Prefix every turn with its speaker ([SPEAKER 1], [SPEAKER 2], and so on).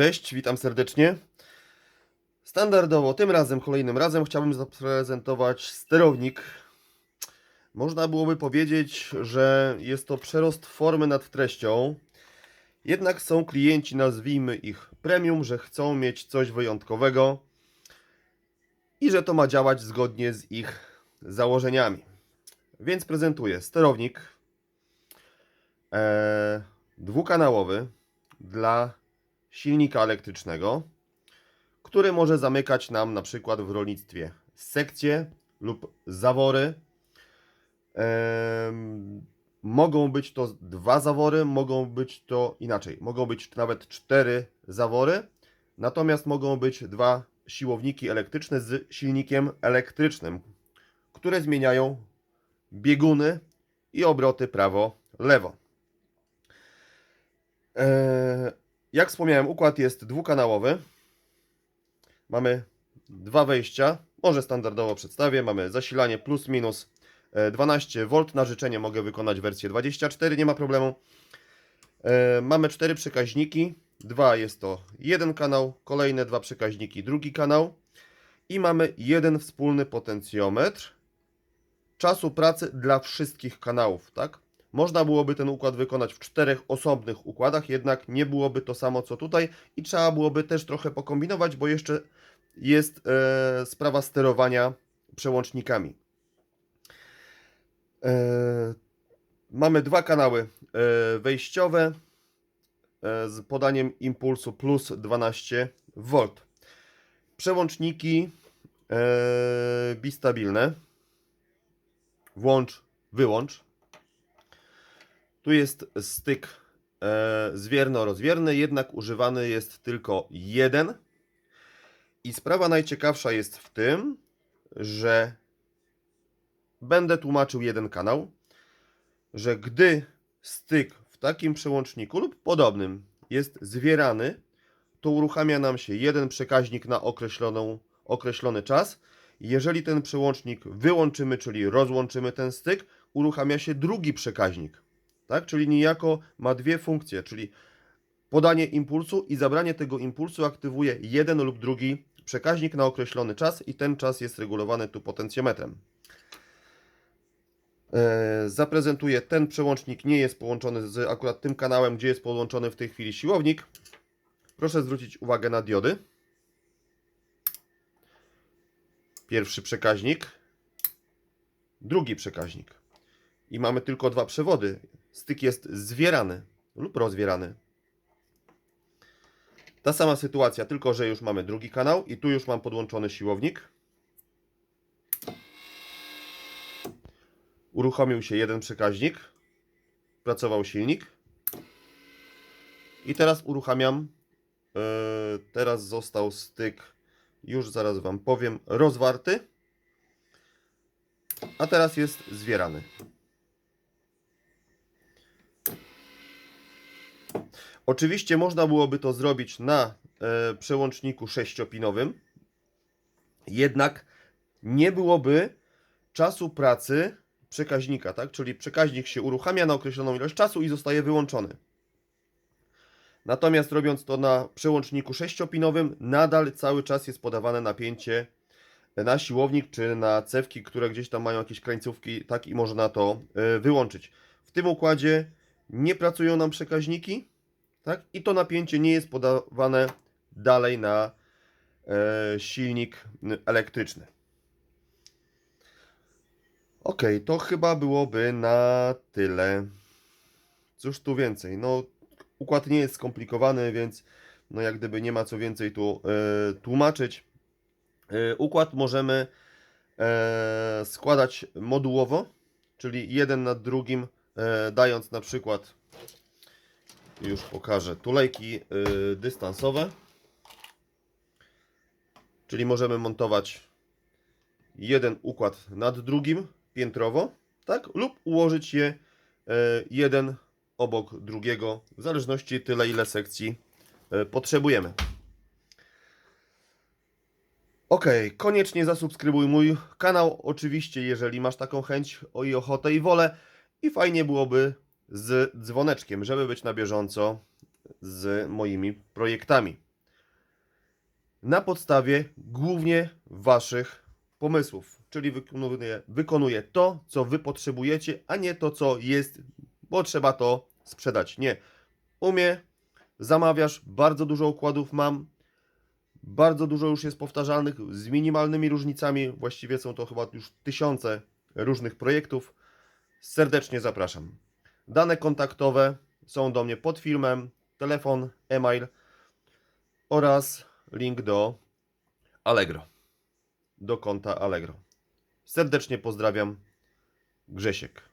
[SPEAKER 1] Cześć, witam serdecznie. Standardowo, tym razem, kolejnym razem chciałbym zaprezentować sterownik. Można byłoby powiedzieć, że jest to przerost formy nad treścią. Jednak są klienci, nazwijmy ich premium, że chcą mieć coś wyjątkowego i że to ma działać zgodnie z ich założeniami. Więc prezentuję sterownik e, dwukanałowy dla silnika elektrycznego, który może zamykać nam na przykład w rolnictwie sekcje lub zawory. Mogą być to dwa zawory, mogą być to inaczej, mogą być nawet cztery zawory, natomiast mogą być dwa siłowniki elektryczne z silnikiem elektrycznym, które zmieniają bieguny i obroty prawo-lewo. Eee, jak wspomniałem, układ jest dwukanałowy. Mamy dwa wejścia. Może standardowo przedstawię. Mamy zasilanie plus minus e, 12 V. Na życzenie mogę wykonać wersję 24, nie ma problemu. E, Mamy cztery przekaźniki. Dwa jest to jeden kanał, kolejne dwa przekaźniki, drugi kanał. I mamy jeden wspólny potencjometr czasu pracy dla wszystkich kanałów, tak? Można byłoby ten układ wykonać w czterech osobnych układach, jednak nie byłoby to samo co tutaj i trzeba byłoby też trochę pokombinować, bo jeszcze jest e, sprawa sterowania przełącznikami. E, mamy dwa kanały e, wejściowe e, z podaniem impulsu plus 12 V. Przełączniki e, bistabilne. Włącz, wyłącz. Tu jest styk e, zwierno-rozwierny, jednak używany jest tylko jeden. I sprawa najciekawsza jest w tym, że będę tłumaczył jeden kanał, że gdy styk w takim przełączniku lub podobnym jest zwierany, to uruchamia nam się jeden przekaźnik na określoną, określony czas. Jeżeli ten przełącznik wyłączymy, czyli rozłączymy ten styk, uruchamia się drugi przekaźnik tak? Czyli niejako ma dwie funkcje, czyli podanie impulsu i zabranie tego impulsu aktywuje jeden lub drugi przekaźnik na określony czas i ten czas jest regulowany tu potencjometrem. E, Zaprezentuję, ten przełącznik nie jest połączony z akurat tym kanałem, gdzie jest połączony w tej chwili siłownik. Proszę zwrócić uwagę na diody. Pierwszy przekaźnik, drugi przekaźnik. I mamy tylko dwa przewody styk jest zwierany lub rozwierany. Ta sama sytuacja, tylko że już mamy drugi kanał i tu już mam podłączony siłownik. Uruchomił się jeden przekaźnik, pracował silnik. I teraz uruchamiam. Yy, teraz został styk, już zaraz Wam powiem, rozwarty. A teraz jest zwierany. Oczywiście można byłoby to zrobić na e, przełączniku sześciopinowym, jednak nie byłoby czasu pracy przekaźnika, tak? Czyli przekaźnik się uruchamia na określoną ilość czasu i zostaje wyłączony. Natomiast robiąc to na przełączniku sześciopinowym, nadal cały czas jest podawane napięcie na siłownik czy na cewki, które gdzieś tam mają jakieś krańcówki, tak i można to e, wyłączyć. W tym układzie nie pracują nam przekaźniki, tak? I to napięcie nie jest podawane dalej na e, silnik elektryczny. Ok, to chyba byłoby na tyle. Cóż tu więcej? No, układ nie jest skomplikowany, więc no jak gdyby nie ma co więcej tu e, tłumaczyć. E, układ możemy e, składać modułowo, czyli jeden nad drugim, dając na przykład już pokażę. Tulejki y, dystansowe. Czyli możemy montować jeden układ nad drugim piętrowo, tak? Lub ułożyć je y, jeden obok drugiego, w zależności tyle ile sekcji y, potrzebujemy. Ok, koniecznie zasubskrybuj mój kanał, oczywiście, jeżeli masz taką chęć o i ochotę i wolę. I fajnie byłoby z dzwoneczkiem, żeby być na bieżąco z moimi projektami. na podstawie głównie Waszych pomysłów, czyli wykonuje, wykonuje to, co Wy potrzebujecie, a nie to, co jest, bo trzeba to sprzedać. Nie. Umie, zamawiasz, bardzo dużo układów mam, bardzo dużo już jest powtarzalnych, z minimalnymi różnicami, właściwie są to chyba już tysiące różnych projektów. Serdecznie zapraszam. Dane kontaktowe są do mnie pod filmem, telefon, e-mail oraz link do Allegro, do konta Allegro. Serdecznie pozdrawiam, Grzesiek.